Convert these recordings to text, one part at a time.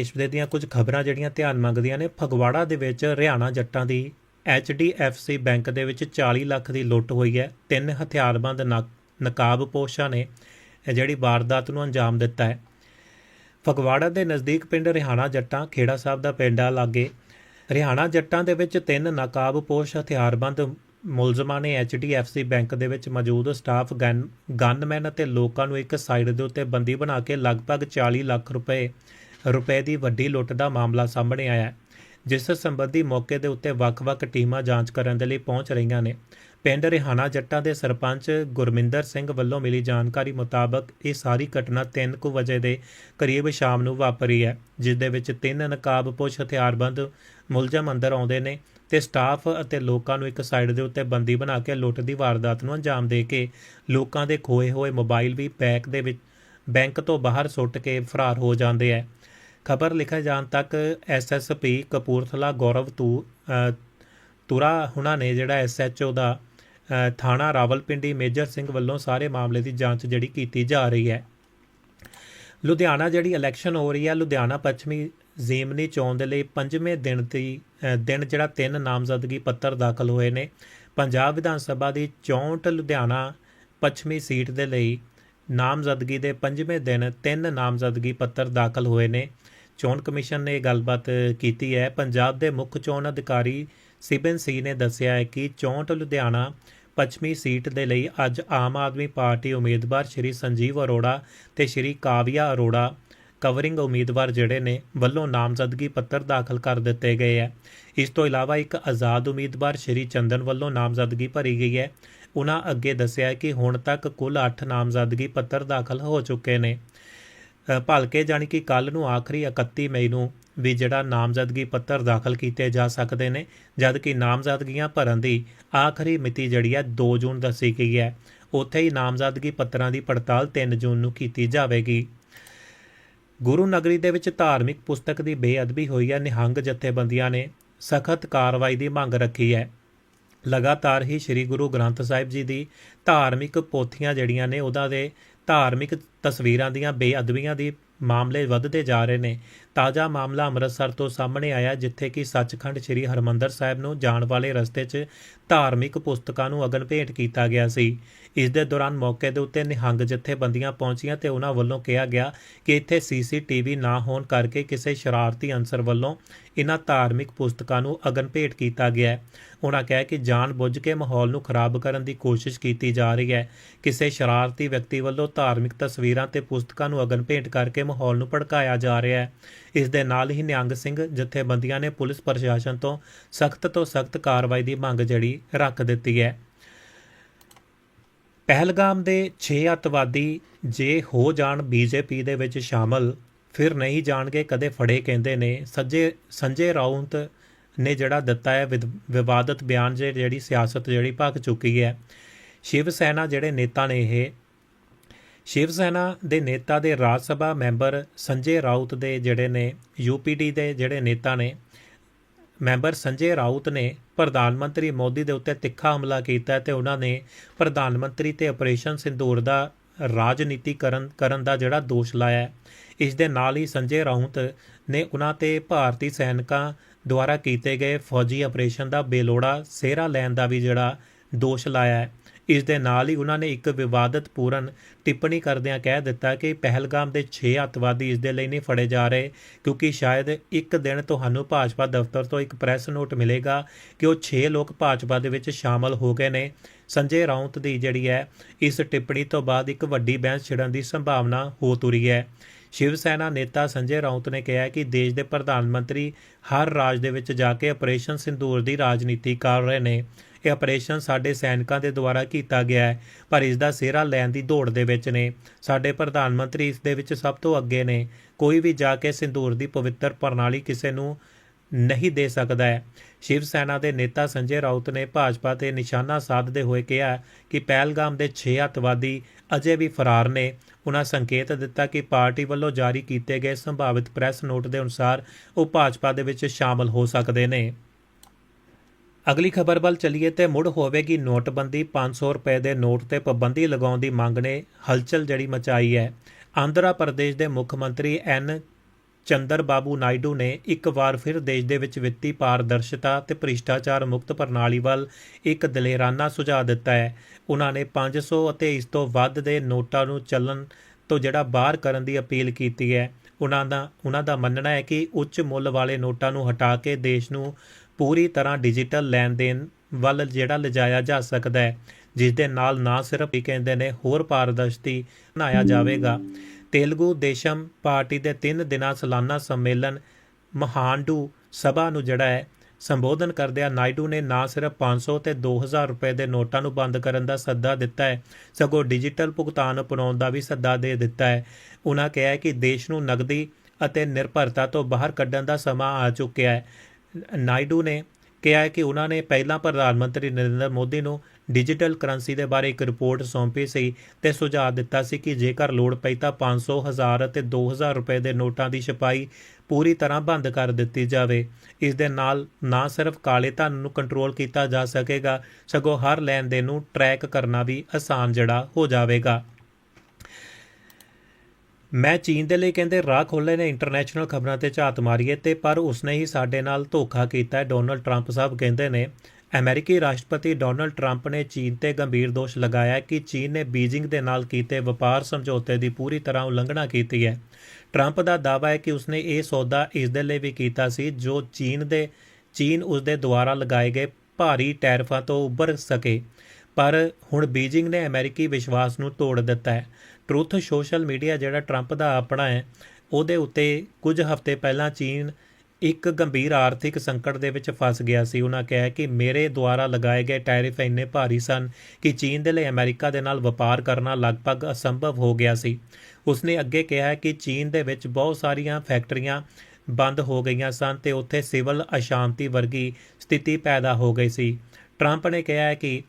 ਦੇਸ਼ ਦੀਆਂ ਕੁਝ ਖਬਰਾਂ ਜਿਹੜੀਆਂ ਧਿਆਨ ਮੰਗਦੀਆਂ ਨੇ, ਫਗਵਾੜਾ ਦੇ ਵਿੱਚ ਹਰਿਆਣਾ ਜੱਟਾਂ ਦੀ HDFC ਬੈਂਕ ਦੇ ਵਿੱਚ 40 ਲੱਖ ਦੀ ਲੁੱਟ ਹੋਈ ਹੈ। ਤਿੰਨ ਹਥਿਆਰਬੰਦ ਨਕ- ਨਕਾਬਪੋਸ਼ਾਂ ਨੇ ਜਿਹੜੀ ਵਾਰਦਾਤ ਨੂੰ ਅੰਜਾਮ ਦਿੱਤਾ ਹੈ। ਫਗਵਾੜਾ ਦੇ ਨਜ਼ਦੀਕ ਪਿੰਡ ਰਿਹਾਣਾ ਜੱਟਾਂ, ਖੇੜਾ ਸਾਹਿਬ ਦਾ ਪਿੰਡ ਆ ਲਾਗੇ। ਰਿਹਾਣਾ ਜੱਟਾਂ ਦੇ ਵਿੱਚ ਤਿੰਨ ਨਕਾਬਪੋਸ਼ ਹਥਿਆਰਬੰਦ ਮੁਲਜ਼ਮਾਂ ਨੇ HDFC ਬੈਂਕ ਦੇ ਵਿੱਚ ਮੌਜੂਦ ਸਟਾਫ ਗਨ, ਗਨਮੈਨ ਅਤੇ ਲੋਕਾਂ ਨੂੰ ਇੱਕ ਸਾਈਡ ਦੇ ਉੱਤੇ ਬੰਦੀ ਬਣਾ ਕੇ ਲਗਭਗ 40 ਲੱਖ ਰੁਪਏ ਰੁਪਏ ਦੀ ਵੱਡੀ ਲੁੱਟ ਦਾ ਮਾਮਲਾ ਸਾਹਮਣੇ ਆਇਆ ਹੈ, ਜਿਸ ਸੰਬੰਧੀ ਮੌਕੇ ਦੇ ਉੱਤੇ ਵੱਖ-ਵੱਖ ਟੀਮਾਂ ਜਾਂਚ ਕਰਨ ਦੇ ਲਈ ਪਹੁੰਚ ਰਹੀਆਂ ਨੇ। ਪਿੰਡ ਰਿਹਾਣਾ ਜੱਟਾਂ ਦੇ ਸਰਪੰਚ ਗੁਰਮਿੰਦਰ ਸਿੰਘ ਵੱਲੋਂ ਮਿਲੀ ਜਾਣਕਾਰੀ ਮੁਤਾਬਕ ਇਹ ਸਾਰੀ ਘਟਨਾ 3:00 ਵਜੇ ਦੇ ਕਰੀਬ ਸ਼ਾਮ ਨੂੰ ਵਾਪਰੀ ਹੈ ਜਿਸ ਦੇ ਵਿੱਚ ਤਿੰਨ ਨਕਾਬਪੋਸ਼ ਹਥਿਆਰਬੰਦ ਮੁਲਜ਼ਮ ਅੰਦਰ ਆਉਂਦੇ ਨੇ ਤੇ ਸਟਾਫ ਅਤੇ ਲੋਕਾਂ ਨੂੰ ਇੱਕ ਸਾਈਡ ਦੇ ਉੱਤੇ ਬੰਦੀ ਬਣਾ ਕੇ ਲੁੱਟ ਦੀ ਵਾਰਦਾਤ ਨੂੰ ਅੰਜਾਮ ਦੇ ਕੇ ਲੋਕਾਂ ਦੇ ਖੋਏ ਹੋਏ ਮੋਬਾਈਲ ਵੀ ਬੈਕ ਦੇ ਵਿੱਚ ਬੈਂਕ ਤੋਂ ਬਾਹਰ ਸੁੱਟ ਕੇ ਫਰਾਰ ਹੋ ਜਾਂਦੇ ਹੈ। ਖਬਰ ਲਿਖੇ ਜਾਣ ਤੱਕ ਐਸਐਸਪੀ ਕਪੂਰਥਲਾ ਗੌਰਵ ਤੂ ਅ, ਤੁਰਾ ਹੁਣਾਂ ਨੇ ਜਿਹੜਾ ਐਸਐਚਓ ਦਾ ਥਾਣਾ ਰਾਵਲਪਿੰਡੀ ਮੇਜਰ ਸਿੰਘ ਵੱਲੋਂ ਸਾਰੇ ਮਾਮਲੇ ਦੀ ਜਾਂਚ ਜਿਹੜੀ ਕੀਤੀ ਜਾ ਰਹੀ ਹੈ। ਲੁਧਿਆਣਾ ਜਿਹੜੀ ਇਲੈਕਸ਼ਨ ਹੋ ਰਹੀ ਹੈ ਲੁਧਿਆਣਾ ਪੱਛਮੀ ਜ਼ੀਮਨੀ ਚੋਣ ਦੇ ਲਈ ਪੰਜਵੇਂ ਦਿਨ ਦੀ ਦਿਨ ਜਿਹੜਾ ਤਿੰਨ ਨਾਮਜ਼ਦਗੀ ਪੱਤਰ ਦਾਖਲ ਹੋਏ ਨੇ। ਪੰਜਾਬ ਵਿਧਾਨ ਸਭਾ ਦੀ 64 ਲੁਧਿਆਣਾ ਪੱਛਮੀ ਸੀਟ ਦੇ ਲਈ ਨਾਮਜ਼ਦਗੀ ਦੇ ਪੰਜਵੇਂ ਦਿਨ ਤਿੰਨ ਨਾਮਜ਼ਦਗੀ ਪੱਤਰ ਦਾਖਲ ਹੋਏ ਨੇ। ਚੋਣ ਕਮਿਸ਼ਨ ਨੇ ਇਹ ਗੱਲਬਾਤ ਕੀਤੀ ਹੈ। ਪੰਜਾਬ ਦੇ ਮੁੱਖ ਚੋਣ ਅਧਿਕਾਰੀ ਸਿਬਨ ਸੀ ਨੇ ਦੱਸਿਆ ਹੈ ਕਿ 64 ਲੁਧਿਆਣਾ ਪੱਛਮੀ ਸੀਟ ਦੇ ਲਈ ਅੱਜ ਆਮ ਆਦਮੀ ਪਾਰਟੀ ਉਮੀਦਵਾਰ ਸ਼੍ਰੀ ਸੰਜੀਵ ਅਰੋੜਾ ਤੇ ਸ਼੍ਰੀ ਕਾਵਿਆ ਅਰੋੜਾ ਕਵਰਿੰਗ ਉਮੀਦਵਾਰ ਜਿਹੜੇ ਨੇ ਵੱਲੋਂ ਨਾਮਜ਼ਦਗੀ ਪੱਤਰ ਦਾਖਲ ਕਰ ਦਿੱਤੇ ਗਏ ਹੈ। ਇਸ ਤੋਂ ਇਲਾਵਾ ਇੱਕ ਆਜ਼ਾਦ ਉਮੀਦਵਾਰ ਸ਼੍ਰੀ ਚੰਦਨ ਵੱਲੋਂ ਨਾਮਜ਼ਦਗੀ ਭਰੀ ਗਈ ਹੈ। ਉਹਨਾਂ ਅੱਗੇ ਦੱਸਿਆ ਕਿ ਹੁਣ ਤੱਕ ਕੁੱਲ 8 ਨਾਮਜ਼ਦਗੀ ਪੱਤਰ ਦਾਖਲ ਹੋ ਚੁੱਕੇ ਨੇ। ਭਲਕੇ ਜਾਣੀ ਕਿ ਕੱਲ ਨੂੰ ਆਖਰੀ 31 ਮਈ ਨੂੰ ਵੀ ਜਿਹੜਾ ਨਾਮਜ਼ਦਗੀ ਪੱਤਰ ਦਾਖਲ ਕੀਤੇ ਜਾ ਸਕਦੇ ਨੇ ਜਦ ਕਿ ਨਾਮਜ਼ਦਗੀਆਂ ਭਰਨ ਦੀ ਆਖਰੀ ਮਿਤੀ ਜਿਹੜੀ ਹੈ 2 ਜੂਨ ਦੱਸੀ ਗਈ ਹੈ। ਉੱਥੇ ਹੀ ਨਾਮਜ਼ਦਗੀ ਪੱਤਰਾਂ ਦੀ ਪੜਤਾਲ 3 ਜੂਨ ਨੂੰ ਕੀਤੀ ਜਾਵੇਗੀ। ਗੁਰੂ ਨਗਰੀ ਦੇ ਵਿੱਚ ਧਾਰਮਿਕ ਪੁਸਤਕ ਦੀ ਬੇਅਦਬੀ ਹੋਈ ਹੈ, ਨਿਹੰਗ ਜਥੇਬੰਦੀਆਂ ਨੇ ਸਖਤ ਕਾਰਵਾਈ ਦੀ ਮੰਗ ਰੱਖੀ ਹੈ। ਲਗਾਤਾਰ ਹੀ ਸ੍ਰੀ ਗੁਰੂ ਗ੍ਰੰਥ ਸਾਹਿਬ ਜੀ ਦੀ ਧਾਰਮਿਕ ਪੋਥੀਆਂ ਜਿਹੜੀਆਂ ਨੇ ਉਹਨਾਂ ਦੇ ਧਾਰਮਿਕ ਤਸਵੀਰਾਂ ਦੀਆਂ ਬੇਅਦਬੀਆਂ ਦੀ ਮਾਮਲੇ ਵੱਧਦੇ ਜਾ ਰਹੇ ਨੇ। ਤਾਜ਼ਾ ਮਾਮਲਾ ਅੰਮ੍ਰਿਤਸਰ ਤੋਂ ਸਾਹਮਣੇ ਆਇਆ, ਜਿੱਥੇ ਕਿ ਸੱਚਖੰਡ ਸ੍ਰੀ ਹਰਮੰਦਰ ਸਾਹਿਬ ਨੂੰ ਜਾਣ ਵਾਲੇ ਰਸਤੇ 'ਚ ਧਾਰਮਿਕ ਪੁਸਤਕਾਂ ਨੂੰ ਅਗਨ ਭੇਟ ਕੀਤਾ ਗਿਆ ਸੀ। ਇਸ ਦੇ ਦੌਰਾਨ ਮੌਕੇ ਦੇ ਉੱਤੇ ਨਿਹੰਗ ਜਥੇਬੰਦੀਆਂ ਪਹੁੰਚੀਆਂ ਤੇ ਉਹਨਾਂ ਵੱਲੋਂ ਕਿਹਾ ਗਿਆ ਕਿ ਇੱਥੇ ਸੀਸੀਟੀਵੀ ਨਾ ਹੋਣ ਕਰਕੇ ਕਿਸੇ ਸ਼ਰਾਰਤੀ ਅਨਸਰ ਵੱਲੋਂ ਇਹਨਾਂ ਧਾਰਮਿਕ ਪੁਸਤਕਾਂ ਨੂੰ ਅਗਨ ਭੇਟ ਕੀਤਾ ਗਿਆ ਹੈ। ਉਹਨਾਂ ਕਿਹਾ ਕਿ ਜਾਣ ਬੁੱਝ ਕੇ ਮਾਹੌਲ ਨੂੰ ਖਰਾਬ ਕਰਨ ਦੀ ਕੋਸ਼ਿਸ਼ ਕੀਤੀ ਜਾ ਰਹੀ ਹੈ। ਕਿਸੇ ਸ਼ਰਾਰਤੀ ਵਿਅਕਤੀ ਵੱਲੋਂ ਧਾਰਮਿਕ ਤਸਵੀਰਾਂ ਤੇ ਪੁਸਤਕਾਂ ਨੂੰ ਅਗਨ ਭੇਟ ਕਰਕੇ ਮਾਹੌਲ ਨੂੰ ਭੜਕਾਇਆ ਜਾ ਰਿਹਾ ਹੈ। ਇਸ ਦੇ ਨਾਲ ਹੀ ਨਿਹੰਗ ਸਿੰਘ ਜਥੇਬੰਦੀਆਂ ਨੇ ਪੁਲਿਸ ਪ੍ਰਸ਼ਾਸਨ ਤੋਂ ਸਖਤ ਤੋਂ ਸਖਤ ਕਾਰਵਾਈ ਦੀ ਮੰਗ ਜਿਹੜੀ ਰੱਖ ਦਿੱਤੀ ਹੈ। ਪਹਿਲਗਾਮ ਦੇ 6 ਅੱਤਵਾਦੀ ਜੇ ਹੋ ਜਾਣ ਬੀਜੇਪੀ ਦੇ ਵਿੱਚ ਸ਼ਾਮਲ, ਫਿਰ ਨਹੀਂ ਜਾਣਗੇ ਕਦੇ ਫੜੇ ਕਹਿੰਦੇ ਨੇ। ਸੱਜੇ, ਸੰਜੇ ਰਾਉਂਤ ਨੇ ਜਿਹੜਾ ਦਿੱਤਾ ਹੈ ਵਿਦ- ਵਿਵਾਦਤ ਬਿਆਨ ਜੇ ਜਿਹੜੀ ਸਿਆਸਤ ਜਿਹੜੀ ਭੱਕ ਚੁੱਕੀ ਹੈ। ਸ਼ਿਵ ਸੈਨਾ ਜਿਹੜੇ ਨੇਤਾ ਨੇ ਇਹ, ਸ਼ਿਵ ਸੈਨਾ ਦੇ ਨੇਤਾ ਦੇ ਰਾਜ ਸਭਾ ਮੈਂਬਰ ਸੰਜੇ ਰਾਉਤ ਦੇ ਜਿਹੜੇ ਨੇ ਯੂਪੀਡੀ ਦੇ ਜਿਹੜੇ ਨੇਤਾ ਨੇ ਮੈਂਬਰ ਸੰਜੇ ਰਾਊਤ ਨੇ ਪ੍ਰਧਾਨ ਮੰਤਰੀ ਮੋਦੀ ਦੇ ਉੱਤੇ ਤਿੱਖਾ ਹਮਲਾ ਕੀਤਾ ਹੈ ਤੇ ਉਹਨਾਂ ਨੇ ਪ੍ਰਧਾਨ ਮੰਤਰੀ ਤੇ ਆਪਰੇਸ਼ਨ ਸਿੰਦੂਰ ਦਾ ਰਾਜਨੀਤੀਕਰਨ ਕਰਨ ਦਾ ਜਿਹੜਾ ਦੋਸ਼ ਲਾਇਆ ਇਸ ਦੇ ਨਾਲ ਹੀ ਸੰਜੇ ਰਾਊਤ ਨੇ ਉਹਨਾਂ ਤੇ ਭਾਰਤੀ ਸੈਨਿਕਾਂ ਦੁਆਰਾ ਕੀਤੇ ਗਏ ਫੌਜੀ ਆਪਰੇਸ਼ਨ ਦਾ ਬੇਲੋੜਾ ਸਿਹਰਾ ਲੈਣ ਦਾ ਵੀ ਜਿਹੜਾ ਦੋਸ਼ ਲਾਇਆ ਇਸ ਦੇ ਨਾਲ ਹੀ ਉਹਨਾਂ ਨੇ ਇੱਕ ਵਿਵਾਦਤ ਪੂਰਨ ਟਿੱਪਣੀ ਕਰਦਿਆਂ ਕਹਿ ਦਿੱਤਾ ਕਿ ਪਹਿਲਗਾਮ ਦੇ 6 ਅੱਤਵਾਦੀ ਇਸ ਦੇ ਲਈ ਨਹੀਂ ਫੜੇ ਜਾ ਰਹੇ, ਕਿਉਂਕਿ ਸ਼ਾਇਦ ਇੱਕ ਦਿਨ ਤੁਹਾਨੂੰ ਭਾਜਪਾ ਦਫ਼ਤਰ ਤੋਂ ਇੱਕ ਪ੍ਰੈਸ ਨੋਟ ਮਿਲੇਗਾ ਕਿ ਉਹ 6 ਲੋਕ ਭਾਜਪਾ ਦੇ ਵਿੱਚ ਸ਼ਾਮਲ ਹੋ ਗਏ ਨੇ। ਸੰਜੇ ਰਾਉਂਤ ਦੀ ਜਿਹੜੀ ਹੈ, ਇਸ ਟਿੱਪਣੀ ਤੋਂ ਬਾਅਦ ਇੱਕ ਵੱਡੀ ਬਹਿਸ ਛਿੜਨ ਦੀ ਸੰਭਾਵਨਾ ਹੋ ਤੁਰੀ ਹੈ। ਸ਼ਿਵ ਸੈਨਾ ਨੇਤਾ ਸੰਜੇ ਰਾਉਂਤ ਨੇ ਕਿਹਾ ਕਿ ਦੇਸ਼ ਦੇ ਪ੍ਰਧਾਨ ਮੰਤਰੀ ਹਰ ਰਾਜ ਦੇ ਵਿੱਚ ਜਾ ਕੇ ਆਪਰੇਸ਼ਨ ਸਿੰਦੂਰ ਦੀ ਰਾਜਨੀਤੀ ਕਰ ਰਹੇ ਨੇ। ਇਹ ਆਪਰੇਸ਼ਨ ਸਾਡੇ ਸੈਨਿਕਾਂ ਦੇ ਦੁਆਰਾ ਕੀਤਾ ਗਿਆ ਹੈ, ਪਰ ਇਸ ਦਾ ਸਿਹਰਾ ਲੈਣ ਦੀ ਦੌੜ ਦੇ ਵਿੱਚ ਨੇ। ਸਾਡੇ ਪ੍ਰਧਾਨ ਮੰਤਰੀ ਇਸ ਦੇ ਵਿੱਚ ਸਭ ਤੋਂ ਅੱਗੇ ਨੇ। ਕੋਈ ਵੀ ਜਾ ਕੇ ਸਿੰਦੂਰ ਦੀ ਪਵਿੱਤਰ ਪ੍ਰਣਾਲੀ ਕਿਸੇ ਨੂੰ ਨਹੀਂ ਦੇ ਸਕਦਾ ਹੈ। ਸ਼ਿਵ ਸੈਨਾ ਦੇ ਨੇਤਾ ਸੰਜੇ ਰਾਉਤ ਨੇ ਭਾਜਪਾ ਤੇ ਨਿਸ਼ਾਨਾ ਸਾਧਦੇ ਹੋਏ ਕਿਹਾ ਕਿ ਪਹਿਲਗਾਮ ਦੇ 6 ਅੱਤਵਾਦੀ ਅਜੇ ਵੀ ਫਰਾਰ ਨੇ। ਉਹਨਾਂ ਸੰਕੇਤ ਦਿੱਤਾ ਕਿ ਪਾਰਟੀ ਵੱਲੋਂ ਜਾਰੀ ਕੀਤੇ ਗਏ ਸੰਭਾਵਿਤ ਪ੍ਰੈਸ ਨੋਟ ਦੇ ਅਨੁਸਾਰ ਉਹ ਭਾਜਪਾ ਦੇ ਵਿੱਚ ਸ਼ਾਮਲ ਹੋ ਸਕਦੇ ਨੇ। ਅਗਲੀ ਖਬਰ ਵੱਲ ਚੱਲੀਏ ਤੇ ਮੁੜ ਹੋਵੇਗੀ ਨੋਟਬੰਦੀ। 500 ਰੁਪਏ ਦੇ ਨੋਟ ਤੇ ਪਾਬੰਦੀ ਲਗਾਉਣ ਦੀ ਮੰਗ ਨੇ ਹਲਚਲ ਜੜੀ ਮਚਾਈ ਹੈ। ਆਂਧਰਾ ਪ੍ਰਦੇਸ਼ ਦੇ ਮੁੱਖ ਮੰਤਰੀ ਐਨ ਚੰਦਰ ਬਾਬੂ ਨਾਇਡੂ ਨੇ ਇੱਕ ਵਾਰ ਫਿਰ ਦੇਸ਼ ਦੇ ਵਿੱਚ ਵਿੱਤੀ ਪਾਰਦਰਸ਼ਤਾ ਤੇ ਭ੍ਰਿਸ਼ਟਾਚਾਰ ਮੁਕਤ ਪ੍ਰਣਾਲੀ ਵੱਲ ਇੱਕ ਦਲੇਰਾਨਾ ਸੁਝਾਅ ਦਿੱਤਾ ਹੈ। ਉਹਨਾਂ ਨੇ 500 ਅਤੇ ਇਸ ਤੋਂ ਵੱਧ ਦੇ ਨੋਟਾਂ ਨੂੰ ਚੱਲਣ ਤੋਂ ਜਿਹੜਾ ਬਾਹਰ ਕਰਨ ਦੀ ਅਪੀਲ ਕੀਤੀ ਹੈ। ਉਹਨਾਂ ਦਾ ਉਹਨਾਂ ਦਾ ਮੰਨਣਾ ਹੈ ਕਿ ਉੱਚ ਮੁੱਲ ਵਾਲੇ ਨੋਟਾਂ ਨੂੰ ਹਟਾ ਕੇ ਦੇਸ਼ ਨੂੰ ਪੂਰੀ ਤਰ੍ਹਾਂ ਡਿਜੀਟਲ ਲੈਣ ਦੇਣ ਵੱਲ ਜਿਹੜਾ ਲਿਜਾਇਆ ਜਾ ਸਕਦਾ ਹੈ ਜਿਸ ਦੇ ਨਾਲ ਨਾ ਸਿਰਫ ਇਹ ਕਹਿੰਦੇ ਨੇ ਹੋਰ ਪਾਰਦਰਸ਼ਤੀ ਬਣਾਇਆ ਜਾਵੇਗਾ। ਤੇਲਗੂ ਦੇਸ਼ਮ ਪਾਰਟੀ ਦੇ 3 ਦਿਨਾਂ ਸਾਲਾਨਾ ਸੰਮੇਲਨ ਮਹਾਂਡੂ ਸਭਾ ਨੂੰ ਜਿਹੜਾ ਹੈ, ਸੰਬੋਧਨ ਕਰਦਿਆਂ ਨਾਇਡੂ ਨੇ ਨਾ ਸਿਰਫ 500 ਤੇ 2000 ਰੁਪਏ ਦੇ ਨੋਟਾਂ ਨੂੰ ਬੰਦ ਕਰਨ ਦਾ ਸੱਦਾ ਦਿੱਤਾ ਹੈ, ਸਗੋਂ ਡਿਜੀਟਲ ਭੁਗਤਾਨ ਅਪਣਾਉਣ ਦਾ ਵੀ ਸੱਦਾ ਦੇ ਦਿੱਤਾ ਹੈ। ਉਹਨਾਂ ਕਿਹਾ ਕਿ ਦੇਸ਼ ਨੂੰ ਨਗਦੀ ਅਤੇ ਨਿਰਭਰਤਾ ਤੋਂ ਬਾਹਰ ਕੱਢਣ ਦਾ ਸਮਾਂ ਆ ਚੁੱਕਿਆ ਹੈ। ਨਾਇਡੂ ਨੇ ਕਿਹਾ ਹੈ ਕਿ ਉਹਨਾਂ ਨੇ ਪਹਿਲਾਂ ਪ੍ਰਧਾਨ ਮੰਤਰੀ ਨਰਿੰਦਰ ਮੋਦੀ ਨੂੰ ਡਿਜੀਟਲ ਕਰੰਸੀ ਦੇ ਬਾਰੇ ਇੱਕ ਰਿਪੋਰਟ ਸੌਂਪੀ ਸੀ ਤੇ ਸੁਝਾਅ ਦਿੱਤਾ ਸੀ ਕਿ ਜੇਕਰ ਲੋੜ ਪਈ ਤਾਂ 500 ਹਜ਼ਾਰ ਅਤੇ 2000 ਰੁਪਏ ਦੇ ਨੋਟਾਂ ਦੀ ਛਪਾਈ ਪੂਰੀ ਤਰ੍ਹਾਂ ਬੰਦ ਕਰ ਦਿੱਤੀ ਜਾਵੇ। ਇਸ ਦੇ ਨਾਲ ਨਾ ਸਿਰਫ ਕਾਲੇ ਧਨ ਨੂੰ ਕੰਟਰੋਲ ਕੀਤਾ ਜਾ ਸਕੇਗਾ, ਸਗੋਂ ਹਰ ਲੈਣ ਦੇਣ ਨੂੰ ਟਰੈਕ ਕਰਨਾ ਵੀ ਆਸਾਨ ਜਿਹੜਾ ਹੋ ਜਾਵੇਗਾ। ਮੈਂ ਚੀਨ ਦੇ ਲਈ ਕਹਿੰਦੇ ਰਾਹ ਖੋਲ੍ਹੇ ਨੇ ਇੰਟਰਨੈਸ਼ਨਲ ਖਬਰਾਂ ਤੇ ਝਾਤ ਮਾਰੀਏ ਤੇ, ਪਰ ਉਸਨੇ ਹੀ ਸਾਡੇ ਨਾਲ ਧੋਖਾ ਕੀਤਾ ਡੋਨਲਡ ਟਰੰਪ ਸਾਹਿਬ ਕਹਿੰਦੇ ਨੇ। ਅਮਰੀਕੀ ਰਾਸ਼ਟਰਪਤੀ ਡੋਨਲਡ ਟਰੰਪ ਨੇ ਚੀਨ ਤੇ ਗੰਭੀਰ ਦੋਸ਼ ਲਗਾਇਆ ਕਿ ਚੀਨ ਨੇ ਬੀਜਿੰਗ ਦੇ ਨਾਲ ਕੀਤੇ ਵਪਾਰ ਸਮਝੌਤੇ ਦੀ ਪੂਰੀ ਤਰ੍ਹਾਂ ਉਲੰਘਣਾ ਕੀਤੀ ਹੈ। ਟਰੰਪ ਦਾ ਦਾਅਵਾ ਹੈ ਕਿ ਉਸਨੇ ਇਹ ਸੌਦਾ ਇਸ ਦੇ ਲਈ ਵੀ ਕੀਤਾ ਸੀ, ਜੋ ਚੀਨ ਦੇ, ਚੀਨ ਉਸ ਦੇ ਦੁਆਰਾ ਲਗਾਏ ਗਏ ਭਾਰੀ ਟੈਰਫਾਂ ਤੋਂ ਉੱਭਰ ਸਕੇ। ਪਰ ਹੁਣ ਬੀਜਿੰਗ ਨੇ ਅਮਰੀਕੀ ਵਿਸ਼ਵਾਸ ਨੂੰ ਤੋੜ ਦਿੱਤਾ ਹੈ। ਟਰੁੱਥ ਸੋਸ਼ਲ ਮੀਡੀਆ ਜਿਹੜਾ ਟਰੰਪ ਦਾ ਆਪਣਾ ਹੈ, ਉਹਦੇ ਉੱਤੇ ਕੁਝ ਹਫ਼ਤੇ ਪਹਿਲਾਂ ਚੀਨ ਇੱਕ ਗੰਭੀਰ ਆਰਥਿਕ ਸੰਕਟ ਦੇ ਵਿੱਚ ਫਸ ਗਿਆ ਸੀ। ਉਹਨਾਂ ਕਿਹਾ ਕਿ ਮੇਰੇ ਦੁਆਰਾ ਲਗਾਏ ਗਏ ਟੈਰਿਫ ਇੰਨੇ ਭਾਰੀ ਸਨ ਕਿ ਚੀਨ ਦੇ ਲਈ ਅਮਰੀਕਾ ਦੇ ਨਾਲ ਵਪਾਰ ਕਰਨਾ ਲਗਭਗ ਅਸੰਭਵ ਹੋ ਗਿਆ ਸੀ। ਉਸਨੇ ਅੱਗੇ ਕਿਹਾ ਕਿ ਚੀਨ ਦੇ ਵਿੱਚ ਬਹੁਤ ਸਾਰੀਆਂ ਫੈਕਟਰੀਆਂ ਬੰਦ ਹੋ ਗਈਆਂ ਸਨ ਤੇ ਉੱਥੇ ਸਿਵਲ ਅਸ਼ਾਂਤੀ ਵਰਗੀ ਸਥਿਤੀ ਪੈਦਾ ਹੋ ਗਈ ਸੀ। ਟਰੰਪ ਨੇ ਕਿਹਾ ਕਿ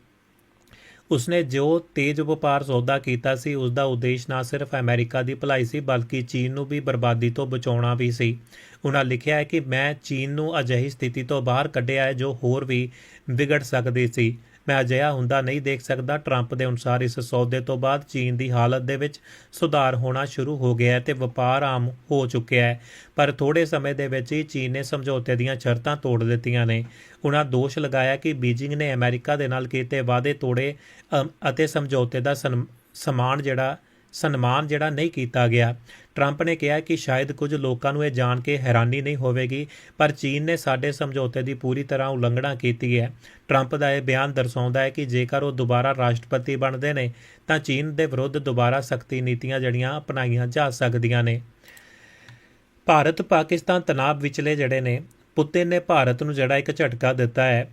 ਉਸਨੇ ਜੋ ਤੇਜ਼ ਵਪਾਰ ਸੌਦਾ ਕੀਤਾ ਸੀ ਉਸ ਦਾ ਉਦੇਸ਼ ਨਾ ਸਿਰਫ ਅਮਰੀਕਾ ਦੀ ਭਲਾਈ ਸੀ, ਬਲਕਿ ਚੀਨ ਨੂੰ ਵੀ ਬਰਬਾਦੀ ਤੋਂ ਬਚਾਉਣਾ ਵੀ ਸੀ। ਉਹਨਾਂ ਲਿਖਿਆ ਹੈ ਕਿ ਮੈਂ ਚੀਨ ਨੂੰ ਅਜਿਹੀ ਸਥਿਤੀ ਤੋਂ ਬਾਹਰ ਕੱਢਿਆ ਹੈ ਜੋ ਹੋਰ ਵੀ ਵਿਗੜ ਸਕਦੀ ਸੀ। ਮੈਂ ਅਜਿਹਾ ਹੁੰਦਾ ਨਹੀਂ ਦੇਖ ਸਕਦਾ। ਟਰੰਪ ਦੇ ਅਨੁਸਾਰ ਇਸ ਸੌਦੇ ਤੋਂ ਬਾਅਦ ਚੀਨ ਦੀ ਹਾਲਤ ਦੇ ਵਿੱਚ ਸੁਧਾਰ ਹੋਣਾ ਸ਼ੁਰੂ ਹੋ ਗਿਆ ਹੈ ਤੇ ਵਪਾਰ ਆਮ ਹੋ ਚੁੱਕਿਆ ਹੈ। ਪਰ ਥੋੜੇ ਸਮੇਂ ਦੇ ਵਿੱਚ ਹੀ ਚੀਨ ਨੇ ਸਮਝੌਤੇ ਦੀਆਂ ਸ਼ਰਤਾਂ ਤੋੜ ਦਿੱਤੀਆਂ ਨੇ। ਉਹਨਾਂ ਦੋਸ਼ ਲਗਾਇਆ ਕਿ ਬੀਜਿੰਗ ਨੇ ਅਮਰੀਕਾ ਦੇ ਨਾਲ ਕੀਤੇ ਵਾਅਦੇ ਤੋੜੇ ਅਮ, ਅਤੇ ਸਮਝੌਤੇ ਦਾ ਸਨਮ- ਸਮਾਨ ਜਿਹੜਾ ਸਨਮਾਨ ਜਿਹੜਾ ਨਹੀਂ ਕੀਤਾ ਗਿਆ। ਟਰੰਪ ਨੇ ਕਿਹਾ ਕਿ ਸ਼ਾਇਦ ਕੁਝ ਲੋਕਾਂ ਨੂੰ ਇਹ ਜਾਣ ਕੇ ਹੈਰਾਨੀ ਨਹੀਂ ਹੋਵੇਗੀ, ਪਰ ਚੀਨ ਨੇ ਸਾਡੇ ਸਮਝੌਤੇ ਦੀ ਪੂਰੀ ਤਰ੍ਹਾਂ ਉਲੰਘਣਾ ਕੀਤੀ ਹੈ। ਟਰੰਪ ਦਾ ਇਹ ਬਿਆਨ ਦਰਸਾਉਂਦਾ ਹੈ ਕਿ ਜੇਕਰ ਉਹ ਦੁਬਾਰਾ ਰਾਸ਼ਟਰਪਤੀ ਬਣਦੇ ਨੇ, ਤਾਂ ਚੀਨ ਦੇ ਵਿਰੁੱਧ ਦੁਬਾਰਾ ਸਖਤੀ ਨੀਤੀਆਂ ਜਿਹੜੀਆਂ ਅਪਣਾਈਆਂ ਜਾ ਸਕਦੀਆਂ ਨੇ। ਭਾਰਤ ਪਾਕਿਸਤਾਨ ਤਣਾਅ ਵਿਚਲੇ ਜਿਹੜੇ ਨੇ, ਪੁਤਿਨ ਨੇ ਭਾਰਤ ਨੂੰ ਜਿਹੜਾ ਇੱਕ ਝਟਕਾ ਦਿੱਤਾ ਹੈ।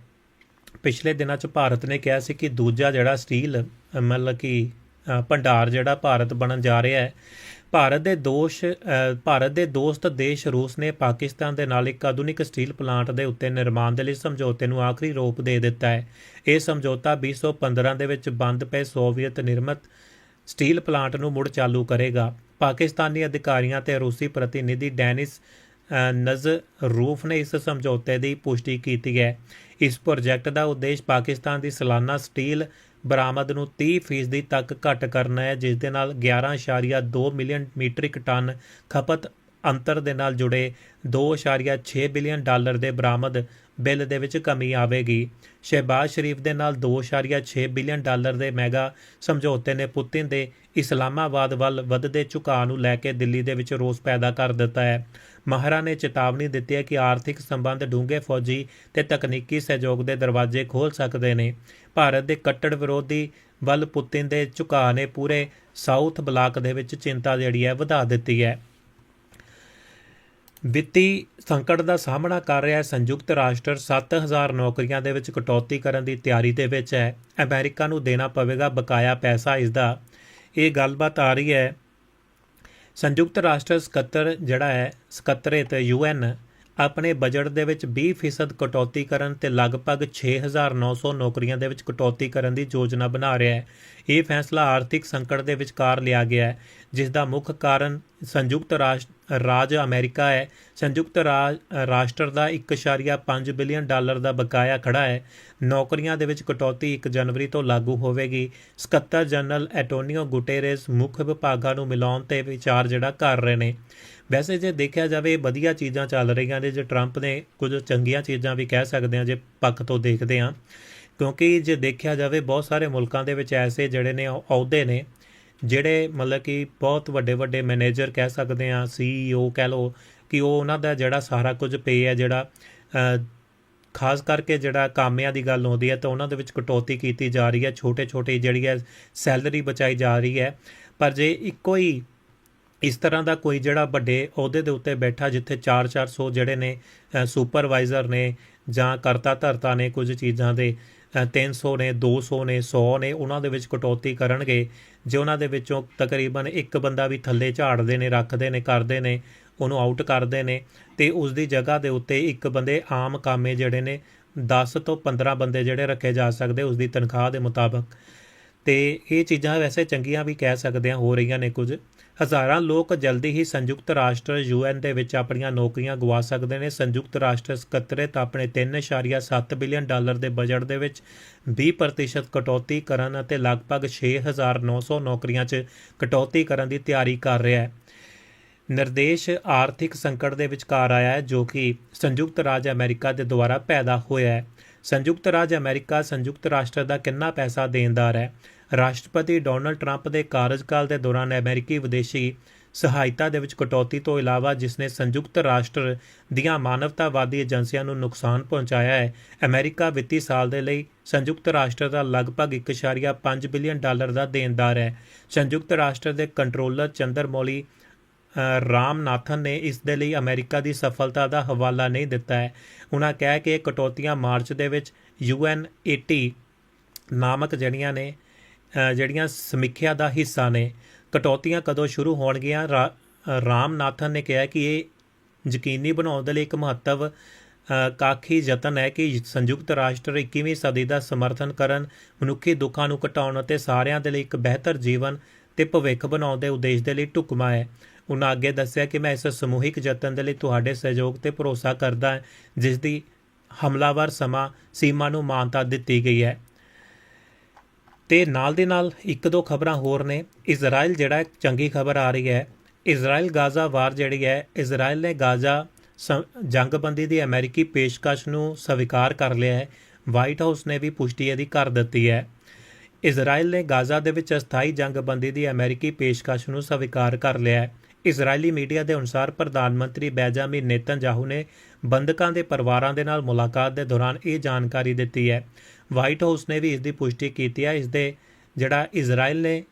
ਪਿਛਲੇ ਦਿਨਾਂ 'ਚ ਭਾਰਤ ਨੇ ਕਿਹਾ ਸੀ ਕਿ ਦੂਜਾ ਜਿਹੜਾ ਸਟੀਲ, ਮਤਲਬ ਕਿ ਭੰਡਾਰ ਜਿਹੜਾ ਭਾਰਤ ਬਣਨ ਜਾ ਰਿਹਾ ਹੈ। ਭਾਰਤ ਦੇ ਦੋਸ਼ ਭਾਰਤ ਦੇ ਦੋਸਤ ਦੇਸ਼ ਰੂਸ ਨੇ ਪਾਕਿਸਤਾਨ ਦੇ ਨਾਲ ਇੱਕ ਆਧੁਨਿਕ ਸਟੀਲ ਪਲਾਂਟ ਦੇ ਉੱਤੇ ਨਿਰਮਾਣ ਦੇ ਲਈ ਸਮਝੌਤੇ ਨੂੰ ਆਖਰੀ ਰੂਪ ਦੇ ਦਿੱਤਾ ਹੈ। ਇਹ ਸਮਝੌਤਾ 2015 ਦੇ ਵਿੱਚ ਬੰਦ ਪਏ ਸੋਵੀਅਤ ਨਿਰਮਿਤ ਸਟੀਲ ਪਲਾਂਟ ਨੂੰ ਮੁੜ ਚਾਲੂ ਕਰੇਗਾ। ਪਾਕਿਸਤਾਨੀ ਅਧਿਕਾਰੀਆਂ ਤੇ ਰੂਸੀ ਪ੍ਰਤੀਨਿਧੀ ਡੈਨਿਸ ਨਜ਼ ਰੂਫ ਨੇ ਇਸ ਸਮਝੌਤੇ ਦੀ ਪੁਸ਼ਟੀ ਕੀਤੀ ਹੈ। ਇਸ ਪ੍ਰੋਜੈਕਟ ਦਾ ਉਦੇਸ਼ ਪਾਕਿਸਤਾਨ ਦੀ ਸਾਲਾਨਾ ਸਟੀਲ ਬਰਾਮਦ ਨੂੰ 30% ਤੱਕ ਘੱਟ ਕਰਨਾ ਹੈ ਜਿਸ ਦੇ ਨਾਲ 11.2 ਮਿਲੀਅਨ ਮੀਟ੍ਰਿਕ ਟਨ ਖਪਤ ਅੰਤਰ ਦੇ ਨਾਲ ਜੁੜੇ 2.6 ਬਿਲੀਅਨ ਡਾਲਰ ਦੇ ਬਰਾਮਦ ਬਿੱਲ ਦੇ ਵਿੱਚ ਕਮੀ ਆਵੇਗੀ। ਸ਼ਹਿਬਾਜ਼ ਸ਼ਰੀਫ ਦੇ ਨਾਲ 2.6 ਬਿਲੀਅਨ ਡਾਲਰ ਦੇ ਮੈਗਾ ਸਮਝੌਤੇ ਨੇ ਪੁਤਿਨ ਦੇ ਇਸਲਾਮਾਬਾਦ ਵੱਲ ਵੱਧਦੇ ਝੁਕਾਅ ਨੂੰ ਲੈ ਕੇ ਦਿੱਲੀ ਦੇ ਵਿੱਚ ਰੋਸ ਪੈਦਾ ਕਰ ਦਿੱਤਾ ਹੈ। ਮਹਾਰਾ ਨੇ ਚੇਤਾਵਨੀ ਦਿੱਤੀ ਹੈ ਕਿ ਆਰਥਿਕ ਸੰਬੰਧ ਡੂੰਘੇ ਫੌਜੀ ਤੇ ਤਕਨੀਕੀ ਸਹਿਯੋਗ ਦੇ ਦਰਵਾਜ਼ੇ ਖੋਲ ਸਕਦੇ ਨੇ। ਭਾਰਤ ਦੇ ਕੱਟੜ ਵਿਰੋਧੀ ਵੱਲ ਪੁਤਿਨ ਦੇ ਝੁਕਾਅ ਨੇ ਪੂਰੇ ਸਾਊਥ ਬਲਾਕ ਦੇ ਵਿੱਚ ਚਿੰਤਾ ਜਿਹੜੀ ਹੈ ਵਧਾ ਦਿੱਤੀ ਹੈ। ਵਿੱਤੀ ਸੰਕਟ ਦਾ ਸਾਹਮਣਾ ਕਰ ਰਿਹਾ ਸੰਯੁਕਤ ਰਾਸ਼ਟਰ 7000 ਨੌਕਰੀਆਂ ਦੇ ਵਿੱਚ ਕਟੌਤੀ ਕਰਨ ਦੀ ਤਿਆਰੀ ਦੇ ਵਿੱਚ ਹੈ। ਅਮਰੀਕਾ ਨੂੰ ਦੇਣਾ ਪਵੇਗਾ ਬਕਾਇਆ ਪੈਸਾ, ਇਸ ਦਾ ਇਹ ਗੱਲਬਾਤ ਆ ਰਹੀ ਹੈ। ਸੰਯੁਕਤ ਰਾਸ਼ਟਰ ਸਕੱਤਰ ਜਿਹੜਾ ਹੈ ਸਕੱਤਰੇਤ ਯੂਐਨ ਆਪਣੇ ਬਜਟ ਦੇ ਵਿੱਚ 20% ਕਟੌਤੀ ਕਰਨ ਤੇ ਲਗਭਗ 6900 ਨੌਕਰੀਆਂ ਦੇ ਵਿੱਚ ਕਟੌਤੀ ਕਰਨ ਦੀ ਯੋਜਨਾ ਬਣਾ ਰਿਹਾ ਹੈ। ਇਹ ਫੈਸਲਾ ਆਰਥਿਕ ਸੰਕਟ ਦੇ ਵਿਚਕਾਰ ਲਿਆ ਗਿਆ ਹੈ, ਜਿਸ ਦਾ ਮੁੱਖ ਕਾਰਨ ਸੰਯੁਕਤ ਰਾਸ਼- ਰਾਜ ਅਮਰੀਕਾ ਹੈ। ਸੰਯੁਕਤ ਰਾਸ਼ਟਰ ਦਾ 1.5 ਬਿਲੀਅਨ ਡਾਲਰ ਦਾ ਬਕਾਇਆ ਖੜਾ ਹੈ। ਨੌਕਰੀਆਂ ਦੇ ਵਿੱਚ ਕਟੌਤੀ 1 ਜਨਵਰੀ ਤੋਂ ਲਾਗੂ ਹੋਵੇਗੀ। ਸਕੱਤਰ ਜਨਰਲ ਐਟੋਨੀਓ ਗੁਟੇਰੇਸ ਮੁੱਖ ਵਿਭਾਗਾਂ ਨੂੰ ਮਿਲਾਉਣ ਤੇ ਵਿਚਾਰ ਜਿਹੜਾ ਕਰ ਰਹੇ ਨੇ। ਵੈਸੇ ਜੇ ਦੇਖਿਆ ਜਾਵੇ, ਵਧੀਆ ਚੀਜ਼ਾਂ ਚੱਲ ਰਹੀਆਂ ਨੇ, ਜੇ ਟਰੰਪ ਨੇ ਕੁਝ ਚੰਗੀਆਂ ਚੀਜ਼ਾਂ ਵੀ ਕਹਿ ਸਕਦੇ ਆ ਜੇ ਪੱਖ ਤੋਂ ਦੇਖਦੇ ਆ ਕਿਉਂਕਿ ਜੇ ਦੇਖਿਆ ਜਾਵੇ, ਬਹੁਤ ਸਾਰੇ ਮੁਲਕਾਂ ਦੇ ਵਿੱਚ ਐਸੇ ਜਿਹੜੇ ਨੇ, ਉਹ ਅਹੁਦੇ ਨੇ, ਜਿਹੜੇ ਮਤਲਬ ਕਿ ਬਹੁਤ ਵੱਡੇ ਵੱਡੇ ਮੈਨੇਜਰ ਕਹਿ ਸਕਦੇ ਆ ਸੀਈਓ ਕਹਿ ਲਓ, ਕਿ ਉਹ ਉਹਨਾਂ ਦਾ ਜਿਹੜਾ ਸਾਰਾ ਕੁਝ ਪੇ ਹੈ, ਜਿਹੜਾ ਖਾਸ ਕਰਕੇ ਜਿਹੜਾ ਕਾਮਿਆਂ ਦੀ ਗੱਲ ਆਉਂਦੀ ਹੈ, ਤਾਂ ਉਹਨਾਂ ਦੇ ਵਿੱਚ ਕਟੌਤੀ ਕੀਤੀ ਜਾ ਰਹੀ ਹੈ ਛੋਟੇ ਛੋਟੇ ਜਿਹੜੀ ਹੈ ਸੈਲਰੀ ਬਚਾਈ ਜਾ ਰਹੀ ਹੈ। ਪਰ ਜੇ ਇੱਕੋ ਹੀ ਇਸ ਤਰ੍ਹਾਂ ਦਾ ਕੋਈ ਜਿਹੜਾ ਵੱਡੇ ਅਹੁਦੇ ਦੇ ਉੱਤੇ ਬੈਠਾ ਜਿੱਥੇ 4-400 ਜਿਹੜੇ ਨੇ ਸੁਪਰਵਾਈਜ਼ਰ ਨੇ ਜਾਂ ਕਰਤਾ ਧਰਤਾ ਨੇ ਕੁਝ ਚੀਜ਼ਾਂ ਦੇ ਅ, 300 ਨੇ 200 ਨੇ 100 ਨੇ ਉਹਨਾਂ ਦੇ ਵਿੱਚ ਕਟੌਤੀ ਕਰਨਗੇ। ਜੇ ਉਹਨਾਂ ਦੇ ਵਿੱਚੋਂ ਤਕਰੀਬਨ ਇੱਕ ਬੰਦਾ ਵੀ ਥੱਲੇ ਝਾੜਦੇ ਨੇ ਰੱਖਦੇ ਨੇ ਕਰਦੇ ਨੇ ਉਹਨੂੰ ਆਊਟ ਕਰਦੇ ਨੇ ਤੇ ਉਸ ਦੀ ਜਗ੍ਹਾ ਦੇ ਉੱਤੇ ਇੱਕ ਬੰਦੇ ਆਮ ਕਾਮੇ ਜਿਹੜੇ ਨੇ 10 ਤੋਂ 15 ਬੰਦੇ ਜਿਹੜੇ ਰੱਖੇ ਜਾ ਸਕਦੇ ਉਸ ਦੀ ਤਨਖਾਹ ਦੇ ਮੁਤਾਬਕ। ਤੇ ਇਹ ਚੀਜ਼ਾਂ ਵੈਸੇ ਚੰਗੀਆਂ ਵੀ ਕਹਿ ਸਕਦੇ ਹਾਂ ਹੋ ਰਹੀਆਂ ਨੇ ਕੁਝ। ਹਜ਼ਾਰਾਂ ਲੋਕ ਜਲਦੀ ਹੀ ਸੰਯੁਕਤ ਰਾਸ਼ਟਰ ਯੂਐਨ ਦੇ ਵਿੱਚ ਆਪਣੀਆਂ ਨੌਕਰੀਆਂ ਗਵਾ ਸਕਦੇ ਨੇ। ਸੰਯੁਕਤ ਰਾਸ਼ਟਰ ਸਕੱਤਰੇਤ ਆਪਣੇ 3.7 ਬਿਲੀਅਨ ਡਾਲਰ ਦੇ ਬਜਟ ਦੇ ਵਿੱਚ 20% ਕਟੌਤੀ ਕਰਨ ਅਤੇ ਲਗਭਗ 6900 ਨੌਕਰੀਆਂ 'ਚ ਕਟੌਤੀ ਕਰਨ ਦੀ ਤਿਆਰੀ ਕਰ ਰਿਹਾ ਹੈ। ਨਿਰਦੇਸ਼ ਆਰਥਿਕ ਸੰਕਟ ਦੇ ਵਿਚਕਾਰ ਆਇਆ ਹੈ, ਜੋ ਕਿ ਸੰਯੁਕਤ ਰਾਜ ਅਮਰੀਕਾ ਦੇ ਦੁਆਰਾ ਪੈਦਾ ਹੋਇਆ ਹੈ। ਸੰਯੁਕਤ ਰਾਜ ਅਮਰੀਕਾ ਸੰਯੁਕਤ ਰਾਸ਼ਟਰ ਦਾ ਕਿੰਨਾ ਪੈਸਾ ਦੇਣਦਾਰ ਹੈ? ਰਾਸ਼ਟਰਪਤੀ ਡੋਨਲਡ ਟਰੰਪ ਦੇ ਕਾਰਜਕਾਲ ਦੇ ਦੌਰਾਨ ਅਮਰੀਕੀ ਵਿਦੇਸ਼ੀ ਸਹਾਇਤਾ ਦੇ ਵਿੱਚ ਕਟੌਤੀ ਤੋਂ ਇਲਾਵਾ ਜਿਸ ਨੇ ਸੰਯੁਕਤ ਰਾਸ਼ਟਰ ਦੀਆਂ ਮਾਨਵਤਾਵਾਦੀ ਏਜੰਸੀਆਂ ਨੂੰ ਨੁਕਸਾਨ ਪਹੁੰਚਾਇਆ ਹੈ, ਅਮਰੀਕਾ ਵਿੱਤੀ ਸਾਲ ਦੇ ਲਈ ਸੰਯੁਕਤ ਰਾਸ਼ਟਰ ਦਾ ਲਗਭਗ 1.5 ਬਿਲੀਅਨ ਡਾਲਰ ਦਾ ਦੇਣਦਾਰ ਹੈ। ਸੰਯੁਕਤ ਰਾਸ਼ਟਰ ਦੇ ਕੰਟਰੋਲਰ ਚੰਦਰਮੌਲੀ ਰਾਮਨਾਥਨ ਨੇ ਇਸ ਦੇ ਲਈ ਅਮਰੀਕਾ ਦੀ ਸਫਲਤਾ ਦਾ ਹਵਾਲਾ ਨਹੀਂ ਦਿੱਤਾ ਹੈ। ਉਹਨਾਂ ਕਿਹਾ ਕਿ ਕਟੌਤੀਆਂ ਮਾਰਚ ਦੇ ਵਿੱਚ UN80 ਨਾਮਕ ਜਿਹੜੀਆਂ ਨੇ ਜਿਹੜੀਆਂ ਸਮੀਖਿਆ ਦਾ ਹਿੱਸਾ ਨੇ, ਕਟੌਤੀਆਂ ਕਦੋਂ ਸ਼ੁਰੂ ਹੋਣਗੀਆਂ? ਰਾ- ਰਾਮ ਨਾਥਨ ਨੇ ਕਿਹਾ ਕਿ ਇਹ ਯਕੀਨੀ ਬਣਾਉਣ ਦੇ ਲਈ ਇੱਕ ਮਹੱਤਵ ਕਾਖੀ ਯਤਨ ਹੈ ਕਿ ਸੰਯੁਕਤ ਰਾਸ਼ਟਰ 21ਵੀਂ ਸਦੀ ਦਾ ਸਮਰਥਨ ਕਰਨ, ਮਨੁੱਖੀ ਦੁੱਖਾਂ ਨੂੰ ਘਟਾਉਣ ਅਤੇ ਸਾਰਿਆਂ ਦੇ ਲਈ ਇੱਕ ਬਿਹਤਰ ਜੀਵਨ ਤੇ ਭਵਿੱਖ ਬਣਾਉਣ ਦੇ ਉਦੇਸ਼ ਦੇ ਲਈ ਢੁਕਵਾਂ ਹੈ। ਉਹਨਾਂ ਅੱਗੇ ਦੱਸਿਆ ਕਿ ਮੈਂ ਇਸ ਸਮੂਹਿਕ ਯਤਨ ਦੇ ਲਈ ਤੁਹਾਡੇ ਸਹਿਯੋਗ ਤੇ ਭਰੋਸਾ ਕਰਦਾ ਹਾਂ, ਜਿਸ ਦੀ ਹਮਲਾਵਰ ਸਮਾਂ ਸੀਮਾ ਨੂੰ ਮਾਨਤਾ ਦਿੱਤੀ ਗਈ ਹੈ। ਤੇ ਨਾਲ ਦੇ ਨਾਲ ਇੱਕ ਦੋ ਖਬਰਾਂ ਹੋਰ ਨੇ। ਇਜ਼ਰਾਈਲ ਜਿਹੜਾ ਚੰਗੀ ਖਬਰ ਆ ਰਹੀ ਹੈ। ਇਜ਼ਰਾਈਲ ਗਾਜ਼ਾ ਵਾਰ ਜਿਹੜੀ ਹੈ, ਇਜ਼ਰਾਈਲ ਨੇ ਗਾਜ਼ਾ ਸ- ਜੰਗਬੰਦੀ ਦੀ ਅਮਰੀਕੀ ਪੇਸ਼ਕਸ਼ ਨੂੰ ਸਵੀਕਾਰ ਕਰ ਲਿਆ ਹੈ। ਵਾਈਟ ਹਾਊਸ ਨੇ ਵੀ ਪੁਸ਼ਟੀ ਇਹਦੀ ਕਰ ਦਿੱਤੀ ਹੈ। ਇਜ਼ਰਾਈਲ ਨੇ ਗਾਜ਼ਾ ਦੇ ਵਿੱਚ ਅਸਥਾਈ ਜੰਗਬੰਦੀ ਦੀ ਅਮਰੀਕੀ ਪੇਸ਼ਕਸ਼ ਨੂੰ ਸਵੀਕਾਰ ਕਰ ਲਿਆ ਹੈ। ਇਜ਼ਰਾਈਲੀ ਮੀਡੀਆ ਦੇ ਅਨੁਸਾਰ ਪ੍ਰਧਾਨ ਮੰਤਰੀ ਬੈਜਾਮਿਨ ਨੇਤਨਯਾਹੂ ਨੇ ਬੰਦਕਾਂ ਦੇ ਪਰਿਵਾਰਾਂ ਦੇ ਨਾਲ ਮੁਲਾਕਾਤ ਦੇ ਦੌਰਾਨ ਇਹ ਜਾਣਕਾਰੀ ਦਿੱਤੀ ਹੈ। ਵਾਈਟ ਹਾਊਸ ਨੇ ਵੀ ਇਸ ਦੀ ਪੁਸ਼ਟੀ ਕੀਤੀ ਹੈ। ਇਸ ਦੇ ਜਿਹੜਾ ਇਜ਼ਰਾਈਲ ਨੇ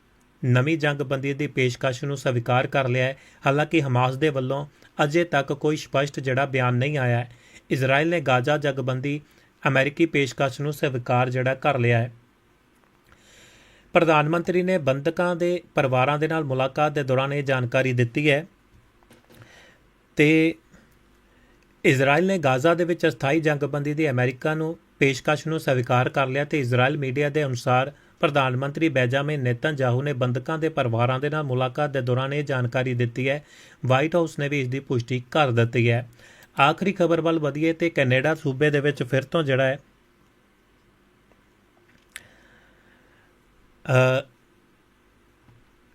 ਨਵੀਂ ਜੰਗਬੰਦੀ ਦੀ ਪੇਸ਼ਕਸ਼ ਨੂੰ ਸਵੀਕਾਰ ਕਰ ਲਿਆ ਹੈ। ਹਾਲਾਂਕਿ ਹਮਾਸ ਦੇ ਵੱਲੋਂ ਅਜੇ ਤੱਕ ਕੋਈ ਸਪਸ਼ਟ ਜਿਹੜਾ ਬਿਆਨ ਨਹੀਂ ਆਇਆ ਹੈ। ਇਜ਼ਰਾਈਲ ਨੇ ਗਾਜ਼ਾ ਜੰਗਬੰਦੀ ਅਮਰੀਕੀ ਪੇਸ਼ਕਸ਼ ਨੂੰ ਸਵੀਕਾਰ ਜਿਹੜਾ ਕਰ ਲਿਆ ਹੈ। ਪ੍ਰਧਾਨ ਮੰਤਰੀ ਨੇ ਬੰਦਕਾਂ ਦੇ ਪਰਿਵਾਰਾਂ ਦੇ ਨਾਲ ਮੁਲਾਕਾਤ ਦੇ ਦੌਰਾਨ ਇਹ ਜਾਣਕਾਰੀ ਦਿੱਤੀ ਹੈ। ਤੇ ਇਜ਼ਰਾਈਲ ਨੇ ਗਾਜ਼ਾ ਦੇ ਵਿੱਚ ਅਸਥਾਈ ਜੰਗਬੰਦੀ ਦੀ ਅਮਰੀਕਾ ਨੂੰ ਪੇਸ਼ਕਸ਼ ਨੂੰ ਸਵੀਕਾਰ ਕਰ ਲਿਆ ਤੇ ਇਜ਼ਰਾਈਲ ਮੀਡੀਆ ਦੇ ਅਨੁਸਾਰ ਪ੍ਰਧਾਨ ਮੰਤਰੀ ਬੈਜਾਮਿਨ ਨੇਤਨਯਾਹੂ ਨੇ ਬੰਦਕਾਂ ਦੇ ਪਰਿਵਾਰਾਂ ਦੇ ਨਾਲ ਮੁਲਾਕਾਤ ਦੇ ਦੌਰਾਨ ਇਹ ਜਾਣਕਾਰੀ ਦਿੱਤੀ ਹੈ। ਵਾਈਟ ਹਾਊਸ ਨੇ ਵੀ ਇਸ ਦੀ ਪੁਸ਼ਟੀ ਕਰ ਦਿੱਤੀ ਹੈ। ਆਖਰੀ ਖਬਰ ਵੱਲ ਵਧੀਏ ਤੇ ਕੈਨੇਡਾ ਸੂਬੇ ਦੇ ਵਿੱਚ ਫਿਰ ਤੋਂ ਜਿਹੜਾ ਹੈ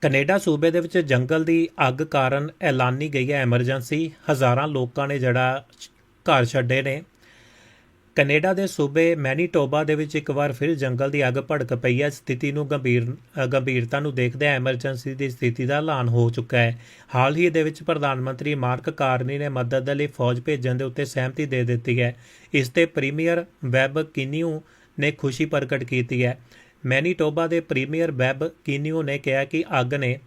ਕੈਨੇਡਾ ਸੂਬੇ ਦੇ ਵਿੱਚ ਜੰਗਲ ਦੀ ਅੱਗ ਕਾਰਨ ਐਲਾਨੀ ਗਈ ਹੈ ਐਮਰਜੈਂਸੀ। ਹਜ਼ਾਰਾਂ ਲੋਕਾਂ ਨੇ ਜਿਹੜਾ ਘਰ ਛੱਡੇ ਨੇ। ਕੈਨੇਡਾ ਦੇ ਸੂਬੇ ਮੈਨੀਟੋਬਾ ਦੇ ਵਿੱਚ ਇੱਕ ਵਾਰ ਫਿਰ ਜੰਗਲ ਦੀ ਅੱਗ ਭੜਕ ਪਈ ਹੈ। ਸਥਿਤੀ ਨੂੰ ਗੰਭੀਰ ਗੰਭੀਰਤਾ ਨੂੰ ਦੇਖਦੇ ਐਮਰਜੈਂਸੀ ਦੀ ਸਥਿਤੀ ਦਾ ਐਲਾਨ ਹੋ ਚੁੱਕਾ ਹੈ। ਹਾਲ ਹੀ ਦੇ ਵਿੱਚ ਪ੍ਰਧਾਨ ਮੰਤਰੀ ਮਾਰਕ ਕਾਰਨੀ ਨੇ ਮਦਦ ਦੇ ਲਈ ਫੌਜ ਭੇਜਣ ਦੇ ਉੱਤੇ ਸਹਿਮਤੀ ਦੇ ਦਿੱਤੀ ਹੈ। ਇਸ ਤੇ ਪ੍ਰੀਮੀਅਰ ਵੈਬ ਕਿਨੀਓ ਨੇ ਖੁਸ਼ੀ ਪ੍ਰਗਟ ਕੀਤੀ ਹੈ। ਮੈਨੀਟੋਬਾ ਦੇ ਪ੍ਰੀਮੀਅਰ ਵੈਬ ਕਿਨੀਓ ਨੇ ਕਿਹਾ ਕਿ ਅੱਗ ਨੇ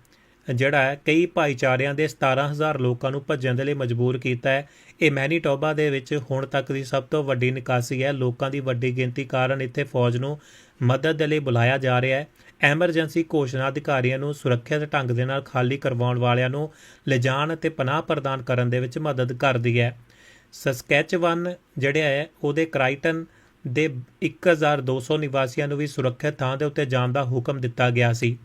ਜਿਹੜਾ ਕਈ ਭਾਈਚਾਰਿਆਂ ਦੇ 17000 ਲੋਕਾਂ ਨੂੰ ਭੱਜਣ ਦੇ ਲਈ ਮਜਬੂਰ ਕੀਤਾ ਹੈ। ਇਹ ਮੈਨੀਟੋਬਾ ਦੇ ਵਿੱਚ ਹੁਣ ਤੱਕ ਦੀ ਸਭ ਤੋਂ ਵੱਡੀ ਨਿਕਾਸੀ ਹੈ। ਲੋਕਾਂ ਦੀ ਵੱਡੀ ਗਿਣਤੀ ਕਾਰਨ ਇੱਥੇ ਫੌਜ ਨੂੰ ਮਦਦ ਦੇ ਲਈ ਬੁਲਾਇਆ ਜਾ ਰਿਹਾ ਹੈ। ਐਮਰਜੈਂਸੀ ਘੋਸ਼ਣਾ ਅਧਿਕਾਰੀਆਂ ਨੂੰ ਸੁਰੱਖਿਅਤ ਢੰਗ ਦੇ ਨਾਲ ਖਾਲੀ ਕਰਵਾਉਣ ਵਾਲਿਆਂ ਨੂੰ ਲਿਜਾਣ ਅਤੇ ਪਨਾਹ ਪ੍ਰਦਾਨ ਕਰਨ ਦੇ ਵਿੱਚ ਮਦਦ ਕਰਦੀ ਹੈ। ਸਸਕੈਚਵਨ ਜਿਹੜਾ ਹੈ, ਉਹਦੇ ਕ੍ਰਾਈਟਨ ਦੇ 1200 ਨਿਵਾਸੀਆਂ ਨੂੰ ਵੀ ਸੁਰੱਖਿਅਤ ਥਾਂ ਦੇ ਉੱਤੇ ਜਾਣ ਦਾ ਹੁਕਮ ਦਿੱਤਾ ਗਿਆ ਸੀ।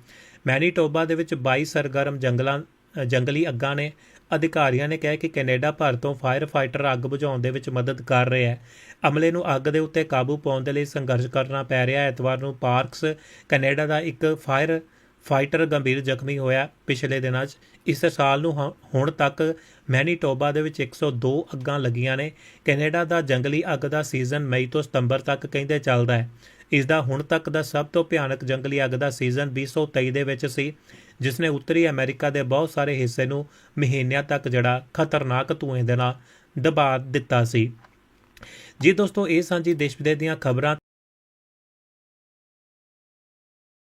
ਮੈਨੀਟੋਬਾ ਦੇ ਵਿੱਚ 22 ਸਰਗਰਮ ਜੰਗਲਾਂ, ਜੰਗਲੀ ਅੱਗਾਂ ਨੇ ਅਧਿਕਾਰੀਆਂ ਨੇ ਕਿਹਾ ਕਿ ਕੈਨੇਡਾ ਭਾਰਤ ਤੋਂ ਫਾਇਰ ਫਾਈਟਰ ਅੱਗ ਬੁਝਾਉਣ ਦੇ ਵਿੱਚ ਮਦਦ ਕਰ ਰਿਹਾ ਹੈ। ਅਮਲੇ ਨੂੰ ਅੱਗ ਦੇ ਉੱਤੇ ਕਾਬੂ ਪਾਉਣ ਦੇ ਲਈ ਸੰਘਰਸ਼ ਕਰਨਾ ਪੈ ਰਿਹਾ ਹੈ। ਐਤਵਾਰ ਨੂੰ ਪਾਰਕਸ ਕੈਨੇਡਾ ਦਾ ਇੱਕ ਫਾਇਰ ਫਾਈਟਰ ਗੰਭੀਰ ਜ਼ਖਮੀ ਹੋਇਆ। ਪਿਛਲੇ ਦਿਨਾਂ 'ਚ ਇਸ ਸਾਲ ਨੂੰ ਹ- ਹੁਣ ਤੱਕ ਮੈਨੀਟੋਬਾ ਦੇ ਵਿੱਚ 102 ਅੱਗਾਂ ਲੱਗੀਆਂ ਨੇ। ਕੈਨੇਡਾ ਦਾ ਜੰਗਲੀ ਅੱਗ ਦਾ ਸੀਜ਼ਨ ਮਈ ਤੋਂ ਸਤੰਬਰ ਤੱਕ ਕਹਿੰਦੇ ਚੱਲਦਾ ਹੈ। ਇਸ ਦਾ ਹੁਣ ਤੱਕ ਦਾ ਸਭ ਤੋਂ ਭਿਆਨਕ ਜੰਗਲੀ ਅੱਗ ਦਾ ਸੀਜ਼ਨ 2023 ਦੇ ਵਿੱਚ ਸੀ। ਜਿਸ ਨੇ ਉੱਤਰੀ ਅਮਰੀਕਾ ਦੇ ਬਹੁਤ ਸਾਰੇ ਹਿੱਸੇ ਨੂੰ ਮਹੀਨਿਆਂ ਤੱਕ ਜਿਹੜਾ ਖਤਰਨਾਕ ਧੂਏ ਦੇ ਨਾਲ ਦਬਾ ਦਿੱਤਾ ਸੀ। ਜੀ ਦੋਸਤੋ, ਇਹ ਸਾਂਝੀ ਦੇਸ਼ ਵਿਦੇਸ਼ ਦੀਆਂ ਖਬਰਾਂ